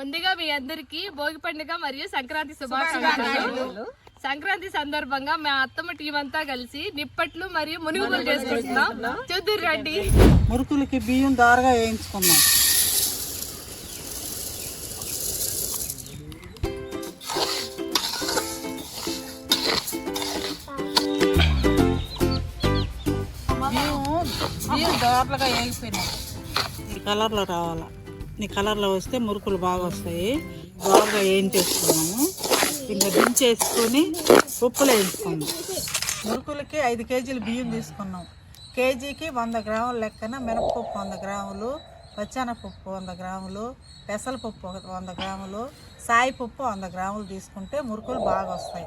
ముందుగా మీ అందరికి భోగి పండుగ మరియు సంక్రాంతి శుభాకాంక్షలు. సంక్రాంతి సందర్భంగా మా అత్తమ్మ టీం అంతా కలిసి నిప్పట్లు మరియు మునుగులు చేసుకుంటున్నాం. చూద్దరు రండి. మురుకులకి బియ్యం దారగా వేయించుకుందాం. బియ్యం దోరలుగా కలర్లో రావాలా? ఈ కలర్లో వస్తే మురుకులు బాగా వస్తాయి. బాగా వేయించేసుకున్నాము. ఇంకా దించేసుకొని ఉప్పులు వేయించుకున్నాం మురుకులకి ఐదు కేజీలు బియ్యం తీసుకున్నాం. కేజీకి వంద గ్రాముల లెక్కన మినపప్పు వంద గ్రాములు పచ్చెనపప్పు వంద గ్రాములు పెసరపప్పు ఒక వంద గ్రాములు సాయిపప్పు వంద గ్రాములు తీసుకుంటే మురుకులు బాగా వస్తాయి.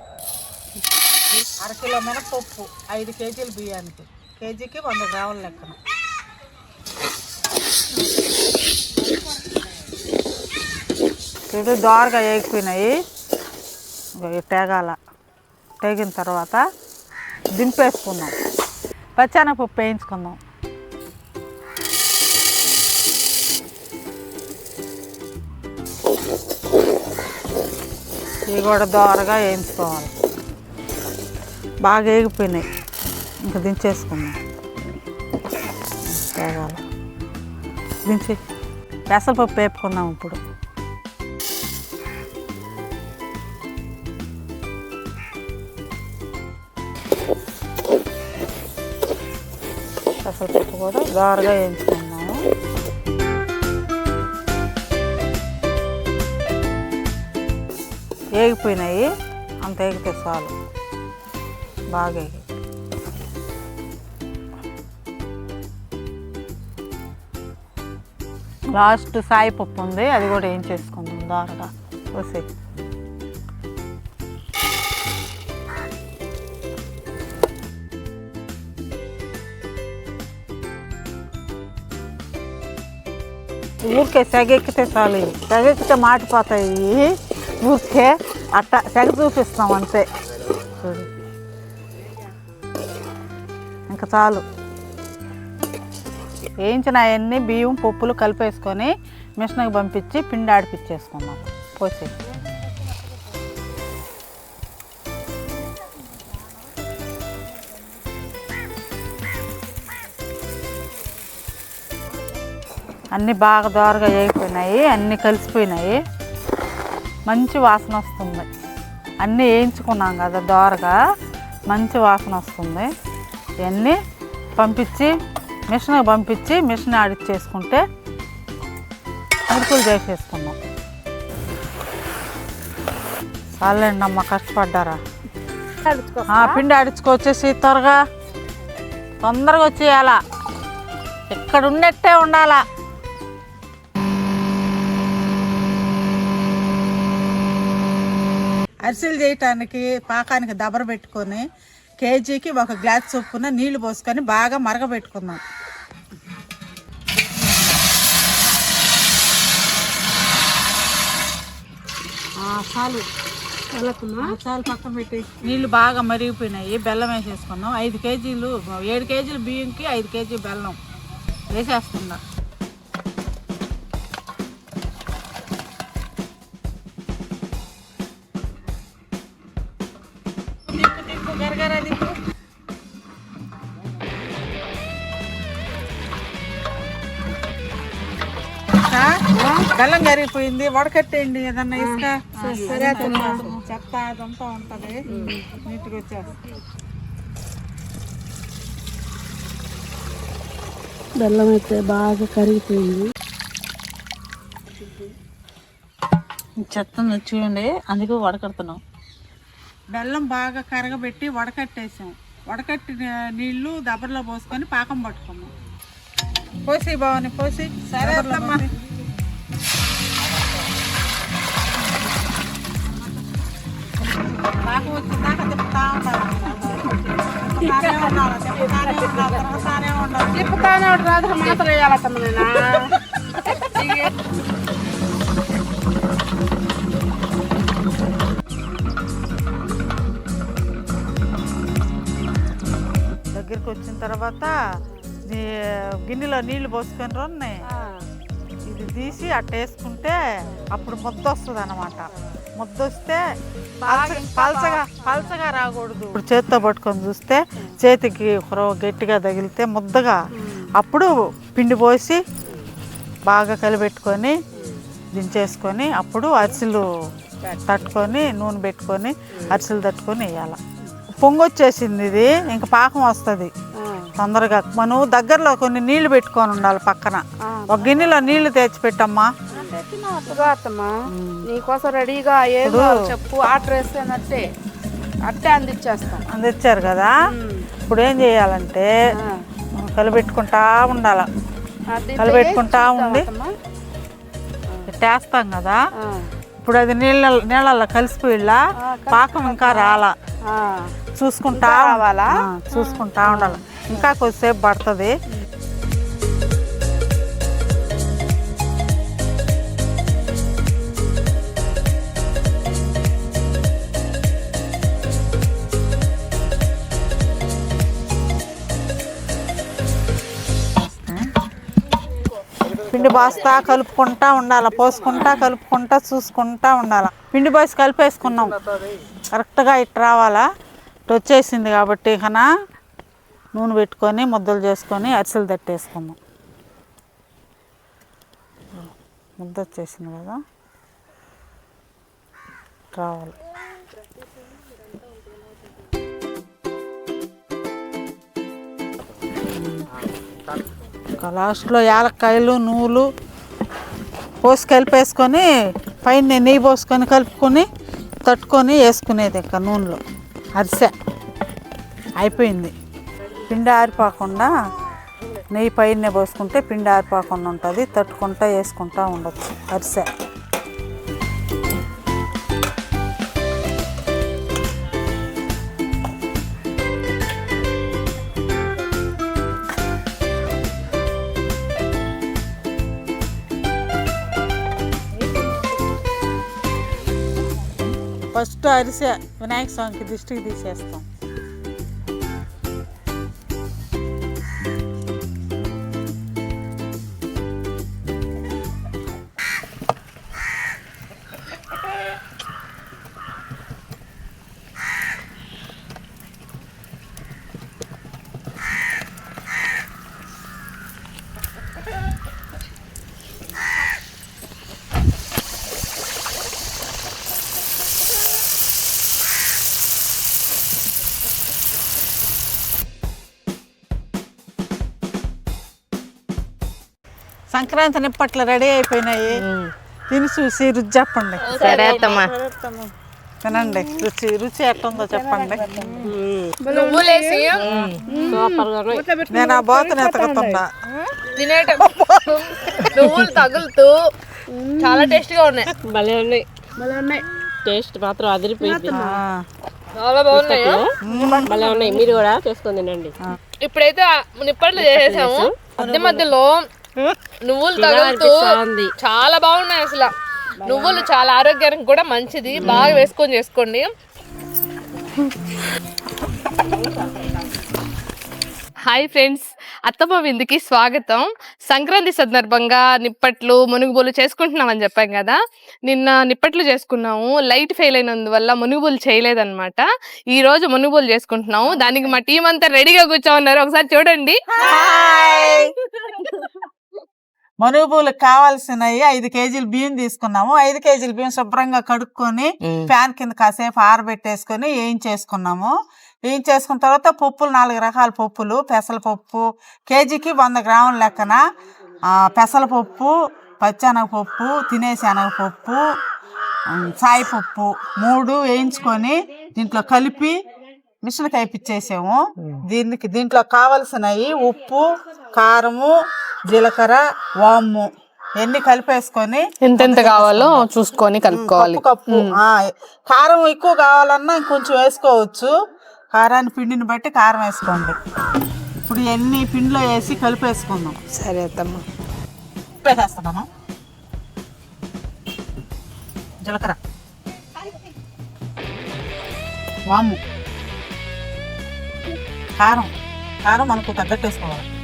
అరకిలో మినపప్పు ఐదు కేజీలు బియ్యానికి. కేజీకి వంద గ్రాముల లెక్కన. ఇవి దోరగా వేగిపోయినాయి. టేగాల తేగాల. తేగిన తర్వాత దింపేసుకుందాం. పచ్చెనపప్పు వేయించుకుందాం. ఇవి కూడా దోరగా వేయించుకోవాలి. బాగా వేగిపోయినాయి. ఇంకా దించేసుకుందాం. తేగాల. దించి. పెసరపప్పు వేపుకుందాం ఇప్పుడు. కూడా దోరగా వేయించుకున్నాము వేగిపోయినాయి అంత వేగితే చాలు. బాగా లాస్ట్ సాయిపప్పు ఉంది. అది కూడా ఏం చేసుకుందాం. దారగా. వస్తే ఊరికే సెగెక్కితే చాలు సెగెక్కితే మాటిపోతాయి ఊరికే అట్ట సెగ చూపిస్తాం అంతే. చూడు. ఇంకా చాలు. వేయించిన అవన్నీ బియ్యం పప్పులు కలిపేసుకొని మిషన్కి పంపించి పిండి ఆడిపించేసుకున్నాం పోసి అన్నీ బాగా దోరగా వేగిపోయినాయి అన్నీ కలిసిపోయినాయి. మంచి వాసన వస్తుంది. అన్నీ వేయించుకున్నాం కదా దోరగా మంచి వాసన వస్తుంది. ఇవన్నీ పంపించి మిషన్కి పంపించి మిషన్ ఆడిచ్చేసుకుంటే మురుకులు చేసేసుకున్నాం చాలండి అమ్మ కష్టపడ్డారా? ఆ, పిండి ఆడించుకొచ్చేసి త్వరగా. తొందరగా వచ్చేయాలా? ఇక్కడ ఉన్నట్టే ఉండాలా? అరిసెలు చేయటానికి పాకానికి దబర పెట్టుకొని కేజీకి ఒక గ్లాస్ చొప్పున నీళ్ళు పోసుకొని బాగా మరగబెట్టుకుందాం. చాలు. చాలు పక్కన పెట్టి నీళ్ళు బాగా మరిగిపోయినాయి. బెల్లం వేసేసుకున్నాం ఐదు కేజీలు ఏడు కేజీలు బియ్యంకి ఐదు కేజీ బెల్లం. వేసేస్తున్నా. తిప్పు తిప్పు గరగర తిప్పు ఆ? బెల్లం కరిగిపోయింది వడకట్టేయండి ఏదన్నా ఇసుక. సరే చెత్త అదంతా ఉంటది. నీట్గా వచ్చేస్తుంది బెల్లం అయితే బాగా కరిగిపోయింది. చెత్త చూడండి. అందుకే వడకడుతున్నాం. బెల్లం బాగా కరగబెట్టి వడకట్టేసాం. వడకట్టి నీళ్ళు దబర్లో పోసుకొని పాకం పట్టుకున్నాం. పోసి బావని పోసి. సరే పాకం వచ్చిందాక తిప్పుతా ఉండాలి. తిప్పుతానే ఉండాలి తిప్పుతానే ఉండాలి తిప్పుతానే ఉండాలి. రాత్రి మాత్రం వేయాలత్తమ్మ నేను. దగ్గరికి వచ్చిన తర్వాత గిన్నెలో నీళ్ళు పోసుకొని రొన్నాయి ఇది తీసి అట్ట వేసుకుంటే అప్పుడు ముద్ద వస్తుంది అనమాట ముద్ద వస్తే పల్చ- పల్చగా పల్చగా రాకూడదు. ఇప్పుడు చేత్తో పట్టుకొని చూస్తే చేతికి గట్టిగా తగిలితే ముద్దగా. అప్పుడు పిండి పోసి బాగా కలిపెట్టుకొని దించేసుకొని అప్పుడు అరిసెలు తట్టుకొని నూనె పెట్టుకొని అరిసెలు తట్టుకొని వేయాలి. పొంగొచ్చేసింది ఇది. ఇంకా పాకం వస్తుంది. తొందరగా. మనం దగ్గరలో కొన్ని నీళ్ళు పెట్టుకొని ఉండాలి పక్కన. ఒక గిన్నెలో నీళ్ళు తెచ్చి పెట్టమ్మా నీకోసం రెడీగా ఏం కావాలో చెప్పు. ఆర్డర్ వేస్తేనట్టే అట్టే అందించేస్తాం అందించారు కదా? ఇప్పుడు ఏం చేయాలంటే కలిపెట్టుకుంటా ఉండాలి. కలిపెట్టుకుంటా ఉండి టేస్తాం కదా? ఇప్పుడు అది నీళ్ళ నీళ్ళల్లో కలిసిపోయిలా పాకం ఇంకా రాలా. చూసుకుంటా రావాలా? చూసుకుంటా ఉండాలి. ఇంకా కొద్దిసేపు పడుతుంది. పిండి బాస్తా కలుపుకుంటా ఉండాలి పోసుకుంటా కలుపుకుంటా చూసుకుంటా ఉండాలి. పిండి బాసి కలిపేసుకున్నాం. కరెక్ట్గా ఇటు రావాలా? ఇటు వచ్చేసింది కాబట్టి కన్నా నూనె పెట్టుకొని ముద్దలు చేసుకొని అరిసెలు తట్టేసుకుందాం. ముద్ద వచ్చేసింది కదా? ఇటు రావాలి. ఇంకా లాస్ట్లో యాలక్కాయలు నువ్వులు పోసి కలిపేసుకొని పైన నెయ్యి పోసుకొని కలుపుకొని తట్టుకొని వేసుకునేది ఇంకా నూనెలో. అరిసె. అయిపోయింది. పిండి ఆరిపోకుండా నెయ్యి పైన పోసుకుంటే పిండి ఆరిపోకుండా ఉంటుంది. తట్టుకుంటా వేసుకుంటా ఉండొచ్చు. అరిసె. ఫస్ట్ అరిసె వినాయక స్వామికి దిష్టికి తీసేస్తాం. సంక్రాంతి నిప్పట్లు రెడీ అయిపోయినాయి. తిని చూసి రుచి చెప్పండి. సరే అత్తమ్మా. తినండి. రుచి రుచి ఎట్లుందో చెప్పండి. నేను ఆ బాతుని ఎతకుతున్నా తినేటప్పుడు నువ్వులు తగులుతూ చాలా టేస్ట్గా ఉన్నాయి. భలే ఉన్నాయి. భలే ఉన్నాయి. టేస్ట్ మాత్రం అదిరిపోయింది. చాలా బాగున్నాయి? భలే ఉన్నాయి. మీరు కూడా చేసుకొని తినండి. ఇప్పుడైతే నిప్పట్లు చేసేసాము. మధ్య మధ్యలో నువ్వులు తగులుతూ. చాలా బాగున్నాయి అసలు. నువ్వులు చాలా ఆరోగ్యానికి కూడా మంచిది. బాగా వేసుకొని చేసుకోండి. హాయ్ ఫ్రెండ్స్ అత్తమ్మ విందుకి స్వాగతం. సంక్రాంతి సందర్భంగా నిప్పట్లు మునుగుబోలు చేసుకుంటున్నామని చెప్పాం కదా. నిన్న నిప్పట్లు చేసుకున్నాము. లైట్ ఫెయిల్ అయినందువల్ల మునుగుబోలు చేయలేదన్నమాట. ఈ రోజు మునుగుబోలు చేసుకుంటున్నాము. దానికి మా టీం అంతా రెడీగా కూర్చోమన్నారు. ఒకసారి చూడండి. మనుగుబూలకు కావాల్సినవి ఐదు కేజీలు బియ్యం తీసుకున్నాము. ఐదు కేజీల బియ్యం శుభ్రంగా కడుక్కొని ఫ్యాన్ కింద కాసేపు ఆరబెట్టేసుకొని వేయించేసుకున్నాము వేయించేసుకున్న తర్వాత పప్పులు నాలుగు రకాల పప్పులు పెసరపప్పు కేజీకి వంద గ్రాముల లెక్కన ఆ, పెసరపప్పు పచ్చెనగపప్పు తినేశనగపప్పు సాయిపప్పు మూడు వేయించుకొని దీంట్లో కలిపి మిషన్ కైపిచ్చేసాము దీనికి దీంట్లో కావలసినవి ఉప్పు కారము జీలకర్ర వాము ఎన్ని కలిపేసుకొని ఎంతెంత కావాలో చూసుకొని కలుపుకోవాలి. కప్పు కారం ఎక్కువ కావాలన్నా ఇంకొంచెం వేసుకోవచ్చు. కారాన్ని పిండిని బట్టి కారం వేసుకోండి. ఇప్పుడు ఎన్ని పిండిలో వేసి కలిపేసుకుందాం. సరే అత్తమ్మ. వేసేస్తున్నాను జీలకర్ర. వాము. కారం. కారం మనకు తగ్గట్టు వేసుకోవాలి.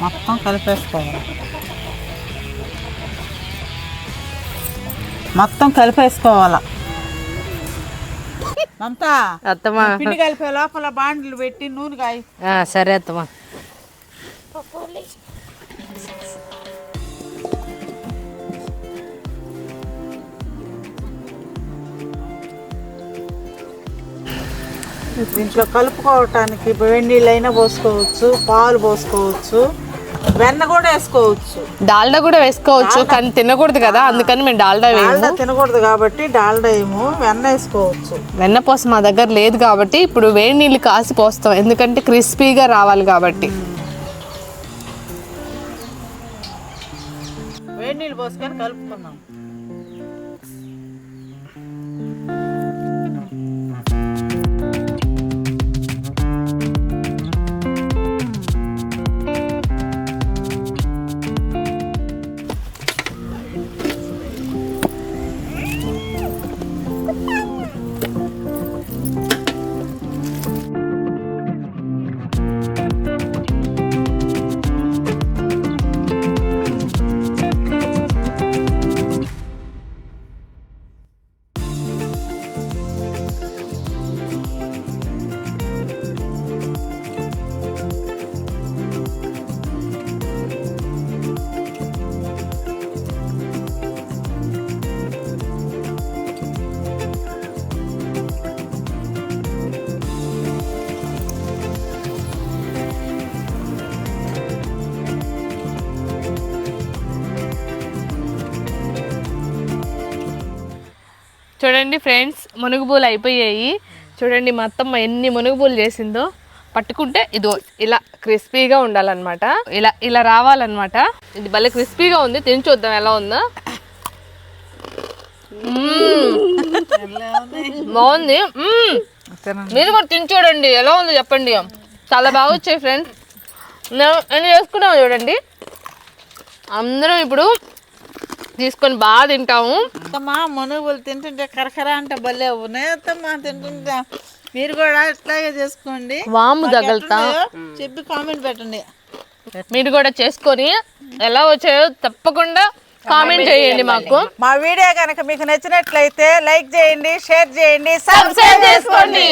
మొత్తం కలిపేసుకోవాలి. మొత్తం కలిపేసుకోవాలా? మమతా అత్తమ్మా. పిండి కలిపే లోపల బాండ్లు పెట్టి నూనె కాయి. ఆ, సరే అత్తమ్మా. దీంట్లో కలుపుకోవటానికి వేడి నీళ్ళైనా పోసుకోవచ్చు పాలు పోసుకోవచ్చు వెన్న కూడా వేసుకోవచ్చు. డాల్డా కూడా వేసుకోవచ్చు కానీ తినకూడదు కదా అందుకని మేము డాల్డా వేయము. డాల్డా తినకూడదు కాబట్టి డాల్డా ఏమో వెన్న వేసుకోవచ్చు. వెన్నపూస మా దగ్గర లేదు కాబట్టి ఇప్పుడు వేడి నీళ్ళు కాసి పోస్తాం ఎందుకంటే క్రిస్పీగా రావాలి కాబట్టి. వేడి నీళ్ళు పోసుకొని కలుపుకుందాం. చూడండి ఫ్రెండ్స్ మునుగుబూలు అయిపోయాయి. చూడండి మా అత్తమ్మ ఎన్ని మునుగుబూలు చేసిందో. పట్టుకుంటే ఇదో ఇలా క్రిస్పీగా ఉండాలన్నమాట. ఇలా ఇలా రావాలన్నమాట. ఇది భలే క్రిస్పీగా ఉంది తిని చూద్దాం ఎలా ఉందో. బాగుంది మీరు కూడా తిని చూడండి ఎలా ఉందో చెప్పండి. చాలా బాగా వచ్చాయి ఫ్రెండ్స్. నేను చేసుకున్నాము చూడండి. అందరం ఇప్పుడు తీసుకొని బాగా తింటాము. అత్తమ్మా మనుగులు తింటుంటే కరకర అంటే భలే ఉన్నాయి అత్తమ్మా తింటుంటే. మీరు కూడా ఇట్లాగే చేసుకోండి. వాము తగలుతా. చెప్పి కామెంట్ పెట్టండి. మీరు కూడా చేసుకొని ఎలా వచ్చాయో తప్పకుండా కామెంట్ చేయండి మాకు. మా వీడియో కనుక మీకు నచ్చినట్లయితే లైక్ చేయండి షేర్ చేయండి సబ్స్క్రైబ్ చేసుకోండి.